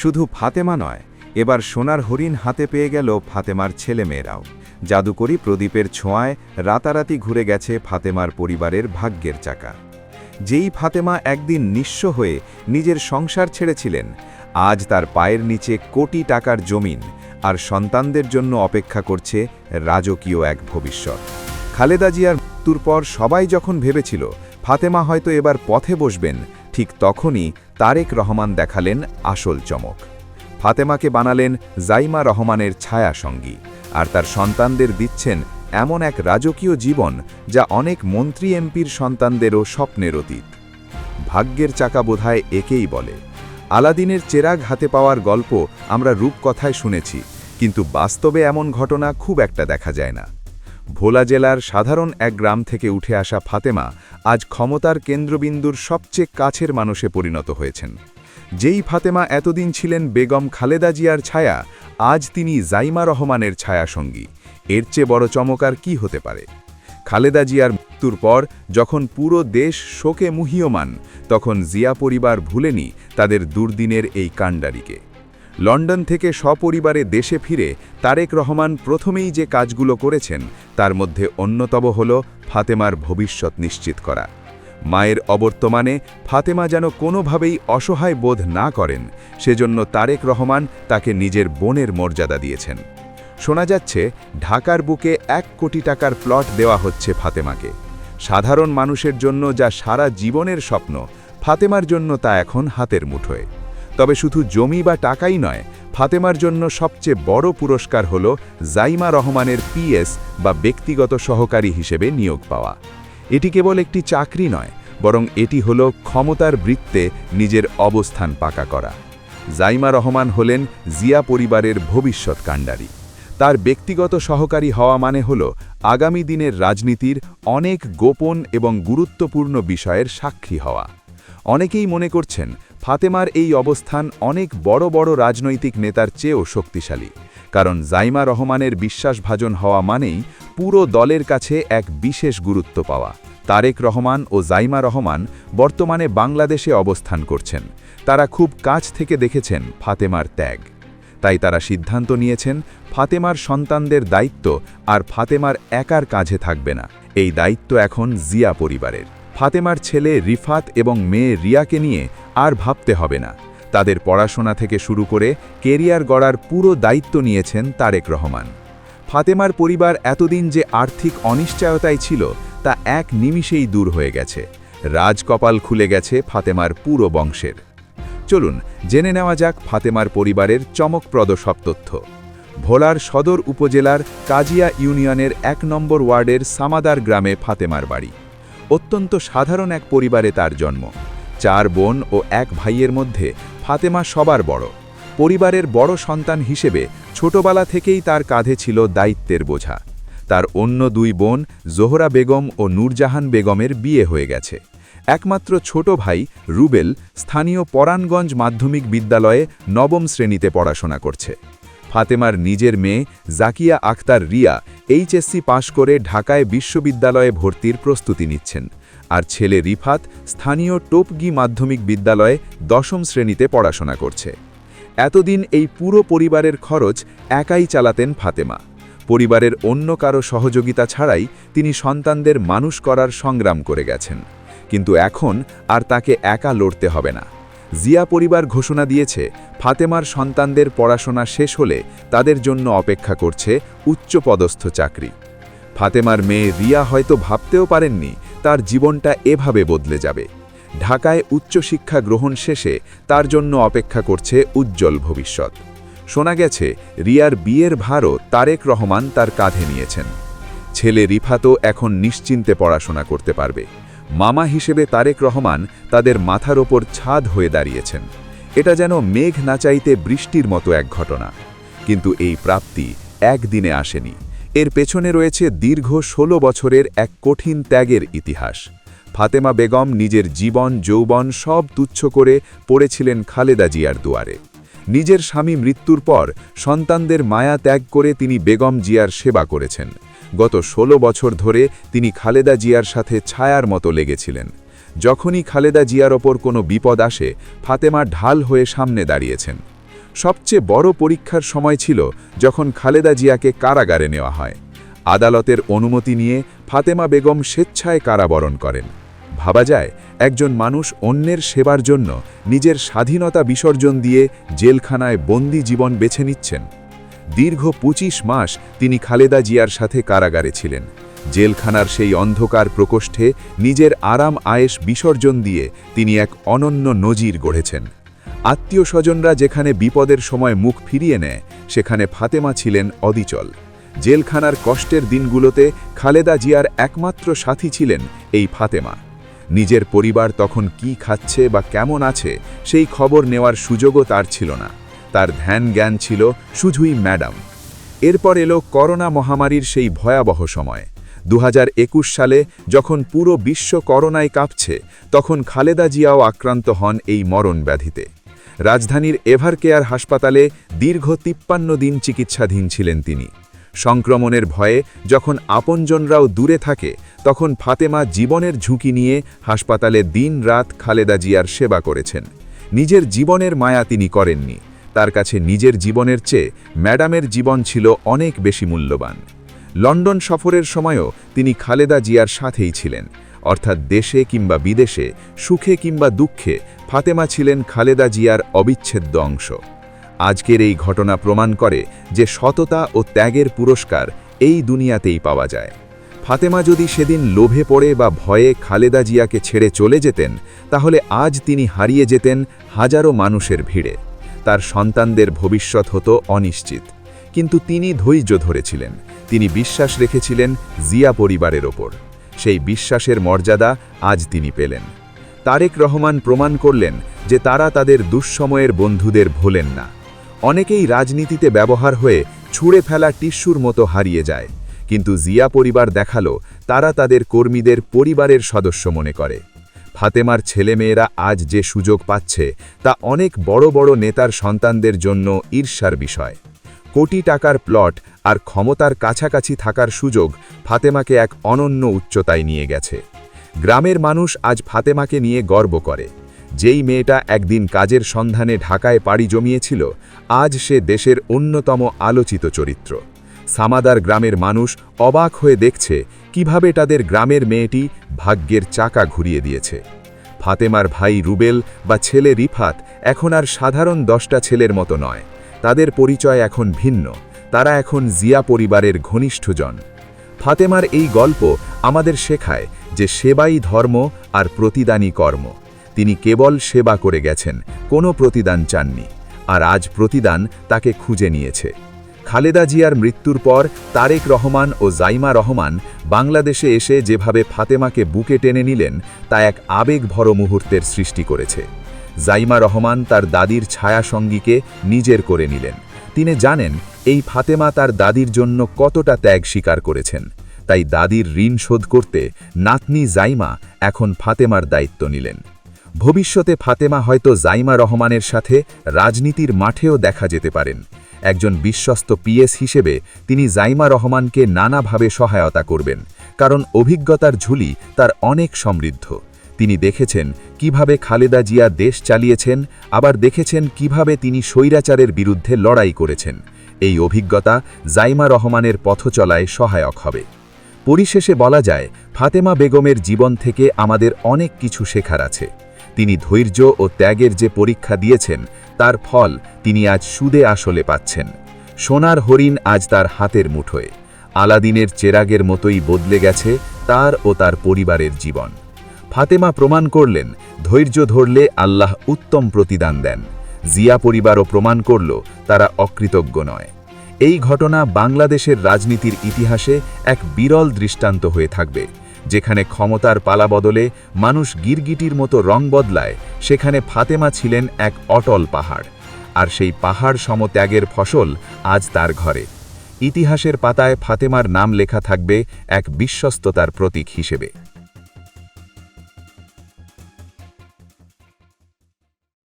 শুধু ফাতেমা নয়, এবার সোনার হরিণ হাতে পেয়ে গেল ফাতেমার ছেলেমেয়েরাও। জাদুকরি প্রদীপের ছোঁয়ায় রাতারাতি ঘুরে গেছে ফাতেমার পরিবারের ভাগ্যের চাকা। যেই ফাতেমা একদিন নিঃস্ব হয়ে নিজের সংসার ছেড়েছিলেন, আজ তার পায়ের নিচে কোটি টাকার জমিন আর সন্তানদের জন্য অপেক্ষা করছে রাজকীয় এক ভবিষ্যৎ। খালেদা জিয়ার মৃত্যুর পর সবাই যখন ভেবেছিল, ফাতেমা হয়তো এবার পথে বসবেন ঠিক তখনই তারেক রহমান দেখালেন আসল চমক। ফাতেমাকে বানালেন জাইমা রহমানের ছায়া সঙ্গী আর তার সন্তানদের দিচ্ছেন এমন এক রাজকীয় জীবন যা অনেক মন্ত্রী এমপির সন্তানদেরও স্বপ্নের অতীত। ভাগ্যের চাকা বোধহয় একেই বলে। আলাদিনের চেরাগ হাতে পাওয়ার গল্প আমরা রূপকথায় শুনেছি, কিন্তু বাস্তবে এমন ঘটনা খুব একটা দেখা যায় না। ভোলা জেলার সাধারণ এক গ্রাম থেকে উঠে আসা ফাতেমা আজ ক্ষমতার কেন্দ্রবিন্দুর সবচেয়ে কাছের মানুষে পরিণত হয়েছেন। যেই ফাতেমা এতদিন ছিলেন বেগম খালেদা জিয়ার ছায়া, আজ তিনি জাইমা রহমানের ছায়াসঙ্গী। এর চেয়ে বড় চমকার কি হতে পারে? খালেদা জিয়ার মৃত্যুর পর যখন পুরো দেশ শোকে মুহীয়মান, তখন জিয়া পরিবার ভুলেনি তাদের দুর্দিনের এই কাণ্ডারিকে। লন্ডন থেকে সপরিবারে দেশে ফিরে তারেক রহমান প্রথমেই যে কাজগুলো করেছেন, তার মধ্যে অন্যতম হল ফাতেমার ভবিষ্যৎ নিশ্চিত করা। মায়ের অবর্তমানে ফাতেমা যেন কোনোভাবেই অসহায় বোধ না করেন, সেজন্য তারেক রহমান তাকে নিজের বোনের মর্যাদা দিয়েছেন। শোনা যাচ্ছে, ঢাকার বুকে এক কোটি টাকার প্লট দেওয়া হচ্ছে ফাতেমাকে। সাধারণ মানুষের জন্য যা সারা জীবনের স্বপ্ন, ফাতেমার জন্য তা এখন হাতের মুঠোয়। তবে শুধু জমি বা টাকাই নয়, ফাতেমার জন্য সবচেয়ে বড় পুরস্কার হল জাইমা রহমানের পিএস বা ব্যক্তিগত সহকারী হিসেবে নিয়োগ পাওয়া। এটি কেবল একটি চাকরি নয়, বরং এটি হল ক্ষমতার বৃত্তে নিজের অবস্থান পাকা করা। জাইমা রহমান হলেন জিয়া পরিবারের ভবিষ্যৎ কাণ্ডারি। তার ব্যক্তিগত সহকারী হওয়া মানে হল আগামী দিনের রাজনীতির অনেক গোপন এবং গুরুত্বপূর্ণ বিষয়ের সাক্ষী হওয়া। অনেকেই মনে করছেন ফাতেমার এই অবস্থান অনেক বড় বড় রাজনৈতিক নেতার চেয়েও শক্তিশালী, কারণ জাইমা রহমানের বিশ্বাসভাজন হওয়া মানেই পুরো দলের কাছে এক বিশেষ গুরুত্ব পাওয়া। তারেক রহমান ও জাইমা রহমান বর্তমানে বাংলাদেশে অবস্থান করছেন। তারা খুব কাছ থেকে দেখেছেন ফাতেমার ত্যাগ। তাই তারা সিদ্ধান্ত নিয়েছেন ফাতেমার সন্তানদের দায়িত্ব আর ফাতেমার একার কাজে থাকবে না। এই দায়িত্ব এখন জিয়া পরিবারের। ফাতেমার ছেলে রিফাত এবং মেয়ে রিয়াকে নিয়ে আর ভাবতে হবে না। তাদের পড়াশোনা থেকে শুরু করে কেরিয়ার গড়ার পুরো দায়িত্ব নিয়েছেন তারেক রহমান। ফাতেমার পরিবার এতদিন যে আর্থিক অনিশ্চয়তায় ছিল, তা এক নিমিষেই দূর হয়ে গেছে। রাজকপাল খুলে গেছে ফাতেমার পুরো বংশের। চলুন, জেনে নেওয়া যাক ফাতেমার পরিবারের চমকপ্রদ সব তথ্য। ভোলার সদর উপজেলার কাজিয়া ইউনিয়নের এক নম্বর ওয়ার্ডের সামাদার গ্রামে ফাতেমার বাড়ি। অত্যন্ত সাধারণ এক পরিবারে তার জন্ম। চার বোন ও এক ভাইয়ের মধ্যে ফাতেমা সবার বড়। পরিবারের বড় সন্তান হিসেবে ছোটবেলা থেকেই তার কাঁধে ছিল দায়িত্বের বোঝা। তার অন্য দুই বোন জোহরা বেগম ও নূরজাহান বেগমের বিয়ে হয়ে গেছে। একমাত্র ছোট ভাই রুবেল স্থানীয় পরাণগঞ্জ মাধ্যমিক বিদ্যালয়ে নবম শ্রেণীতে পড়াশোনা করছে। ফাতেমার নিজের মেয়ে জাকিয়া আখতার রিয়া এইচএসসি পাশ করে ঢাকায় বিশ্ববিদ্যালয়ে ভর্তির প্রস্তুতি নিচ্ছেন। আর ছেলে রিফাত স্থানীয় টোপগি মাধ্যমিক বিদ্যালয়ে দশম শ্রেণীতে পড়াশোনা করছে। এতদিন এই পুরো পরিবারের খরচ একাই চালাতেন ফাতেমা। পরিবারের অন্য কারও সহযোগিতা ছাড়াই তিনি সন্তানদের মানুষ করার সংগ্রাম করে গেছেন। কিন্তু এখন আর তাকে একা লড়তে হবে না। জিয়া পরিবার ঘোষণা দিয়েছে, ফাতেমার সন্তানদের পড়াশোনা শেষ হলে তাদের জন্য অপেক্ষা করছে উচ্চপদস্থ চাকরি। ফাতেমার মেয়ে রিয়া হয়তো ভাবতেও পারেননি তার জীবনটা এভাবে বদলে যাবে। ঢাকায় উচ্চশিক্ষা গ্রহণ শেষে তার জন্য অপেক্ষা করছে উজ্জ্বল ভবিষ্যৎ। শোনা গেছে, রিয়ার বিয়ের ভারও তারেক রহমান তার কাঁধে নিয়েছেন। ছেলে রিফাতও এখন নিশ্চিন্তে পড়াশোনা করতে পারবে। মামা হিসেবে তারেক রহমান তাদের মাথার ওপর ছাদ হয়ে দাঁড়িয়েছেন। এটা যেন মেঘ না চাইতে বৃষ্টির মতো এক ঘটনা। কিন্তু এই প্রাপ্তি একদিনে আসেনি। এর পেছনে রয়েছে দীর্ঘ ১৬ বছরের এক কঠিন ত্যাগের ইতিহাস। ফাতেমা বেগম নিজের জীবন, যৌবন সব তুচ্ছ করে পড়েছিলেন খালেদা জিয়ার দুয়ারে। নিজের স্বামী মৃত্যুর পর সন্তানদের মায়া ত্যাগ করে তিনি বেগম জিয়ার সেবা করেছেন। গত ১৬ বছর ধরে তিনি খালেদা জিয়ার সাথে ছায়ার মতো লেগেছিলেন। যখনই খালেদা জিয়ার ওপর কোনো বিপদ আসে, ফাতেমা ঢাল হয়ে সামনে দাঁড়িয়েছেন। সবচেয়ে বড় পরীক্ষার সময় ছিল যখন খালেদা জিয়াকে কারাগারে নেওয়া হয়। আদালতের অনুমতি নিয়ে ফাতেমা বেগম স্বেচ্ছায় কারাবরণ করেন। ভাবা যায়, একজন মানুষ অন্যের সেবার জন্য নিজের স্বাধীনতা বিসর্জন দিয়ে জেলখানায় বন্দি জীবন বেছে নিচ্ছেন। দীর্ঘ ২৫ মাস তিনি খালেদা জিয়ার সাথে কারাগারে ছিলেন। জেলখানার সেই অন্ধকার প্রকোষ্ঠে নিজের আরাম আয়েস বিসর্জন দিয়ে তিনি এক অনন্য নজির গড়েছেন। আত্মীয় স্বজনরা যেখানে বিপদের সময় মুখ ফিরিয়ে নেয়, সেখানে ফাতেমা ছিলেন অদিচল। জেলখানার কষ্টের দিনগুলোতে খালেদা জিয়ার একমাত্র সাথী ছিলেন এই ফাতেমা। নিজের পরিবার তখন কি খাচ্ছে বা কেমন আছে সেই খবর নেওয়ার সুযোগও তার ছিল না। তার ধ্যান জ্ঞান ছিল শুধুই ম্যাডাম। এরপর এলো করোনা মহামারীর সেই ভয়াবহ সময়। দু হাজার একুশ সালে যখন পুরো বিশ্ব করোনায় কাঁপছে, তখন খালেদা জিয়াও আক্রান্ত হন এই মরণ ব্যাধিতে। রাজধানীর এভার কেয়ার হাসপাতালে দীর্ঘ তিপ্পান্ন দিন চিকিৎসাধীন ছিলেন তিনি। সংক্রমণের ভয়ে যখন আপনজনরাও দূরে থাকে, তখন ফাতেমা জীবনের ঝুঁকি নিয়ে হাসপাতালে দিন রাত খালেদা জিয়ার সেবা করেছেন। নিজের জীবনের মায়া তিনি করেননি। তার কাছে নিজের জীবনের চেয়ে ম্যাডামের জীবন ছিল অনেক বেশি মূল্যবান। লন্ডন সফরের সময়ও তিনি খালেদা জিয়ার সাথেই ছিলেন, অর্থাৎ দেশে কিংবা বিদেশে, সুখে কিংবা দুঃখে, ফাতেমা ছিলেন খালেদা জিয়ার অবিচ্ছেদ্য অংশ। আজকের এই ঘটনা প্রমাণ করে যে সততা ও ত্যাগের পুরস্কার এই দুনিয়াতেই পাওয়া যায়। ফাতেমা যদি সেদিন লোভে পড়ে বা ভয়ে খালেদা জিয়াকে ছেড়ে চলে যেতেন, তাহলে আজ তিনি হারিয়ে যেতেন হাজারো মানুষের ভিড়ে। তার সন্তানদের ভবিষ্যৎ হতো অনিশ্চিত। কিন্তু তিনি ধৈর্য ধরেছিলেন। তিনি বিশ্বাস রেখেছিলেন জিয়া পরিবারের ওপর। সেই বিশ্বাসের মর্যাদা আজ তিনি পেলেন। তারেক রহমান প্রমাণ করলেন যে তারা তাদের দুঃসময়ের বন্ধুদের ভোলেন না। অনেকেই রাজনীতিতে ব্যবহার হয়ে ছুঁড়ে ফেলা টিস্যুর মতো হারিয়ে যায়। কিন্তু জিয়া পরিবার দেখাল তারা তাদের কর্মীদের পরিবারের সদস্য মনে করে। ফাতেমার ছেলেমেয়েরা আজ যে সুযোগ পাচ্ছে, তা অনেক বড় বড় নেতার সন্তানদের জন্য ঈর্ষার বিষয়। কোটি টাকার প্লট আর ক্ষমতার কাছাকাছি থাকার সুযোগ ফাতেমাকে এক অনন্য উচ্চতায় নিয়ে গেছে। গ্রামের মানুষ আজ ফাতেমাকে নিয়ে গর্ব করে। যেই মেয়েটা একদিন কাজের সন্ধানে ঢাকায় পাড়ি জমিয়েছিল, আজ সে দেশের অন্যতম আলোচিত চরিত্র। সামাদার গ্রামের মানুষ অবাক হয়ে দেখছে কীভাবে তাদের গ্রামের মেয়েটি ভাগ্যের চাকা ঘুরিয়ে দিয়েছে? ফাতেমার ভাই রুবেল বা ছেলে রিফাত এখন আর সাধারণ দশটা ছেলের মতো নয়। তাদের পরিচয় এখন ভিন্ন। তারা এখন জিয়া পরিবারের ঘনিষ্ঠজন। ফাতেমার এই গল্প আমাদের শেখায় যে সেবাই ধর্ম আর প্রতিদানই কর্ম। তিনি কেবল সেবা করে গেছেন, কোনো প্রতিদান চাননি। আর আজ প্রতিদান তাকে খুঁজে নিয়েছে। খালেদা জিয়ার মৃত্যুর পর তারেক রহমান ও জাইমা রহমান বাংলাদেশে এসে যেভাবে ফাতেমাকে বুকে টেনে নিলেন, তা এক আবেগভর মুহূর্তের সৃষ্টি করেছে। জাইমা রহমান তার দাদির ছায়া সঙ্গীকে নিজের করে নিলেন। তিনি জানেন, এই ফাতেমা তার দাদির জন্য কতটা ত্যাগ স্বীকার করেছেন। তাই দাদির ঋণ শোধ করতে নাতনি জাইমা এখন ফাতেমার দায়িত্ব নিলেন। ভবিষ্যতে ফাতেমা হয়তো জাইমা রহমানের সাথে রাজনীতির মাঠেও দেখা যেতে পারেন। একজন বিশ্বস্ত পিএস হিসেবে তিনি জাইমা রহমানকে নানাভাবে সহায়তা করবেন, কারণ অভিজ্ঞতার ঝুলি তার অনেক সমৃদ্ধ। তিনি দেখেছেন কীভাবে খালেদা জিয়া দেশ চালিয়েছেন, আবার দেখেছেন কীভাবে তিনি স্বৈরাচারের বিরুদ্ধে লড়াই করেছেন। এই অভিজ্ঞতা জাইমা রহমানের পথচলায় সহায়ক হবে। পরিশেষে বলা যায়, ফাতেমা বেগমের জীবন থেকে আমাদের অনেক কিছু শেখার আছে। তিনি ধৈর্য ও ত্যাগের যে পরীক্ষা দিয়েছেন, তার ফল তিনি আজ সুদে আসলে পাচ্ছেন। সোনার হরিণ আজ তার হাতের মুঠোয়। আলাদিনের চেরাগের মতোই বদলে গেছে তার ও তার পরিবারের জীবন। ফাতেমা প্রমাণ করলেন, ধৈর্য ধরলে আল্লাহ উত্তম প্রতিদান দেন। জিয়া পরিবারও প্রমাণ করল, তারা অকৃতজ্ঞ নয়। এই ঘটনা বাংলাদেশের রাজনীতির ইতিহাসে এক বিরল দৃষ্টান্ত হয়ে থাকবে। যেখানে ক্ষমতার পালা বদলে মানুষ গিরগিটির মতো রং বদলায়, সেখানে ফাতেমা ছিলেন এক অটল পাহাড়। আর সেই পাহাড় সমত্যাগের ফসল আজ তার ঘরে। ইতিহাসের পাতায় ফাতেমার নাম লেখা থাকবে এক বিশ্বস্ততার প্রতীক হিসেবে।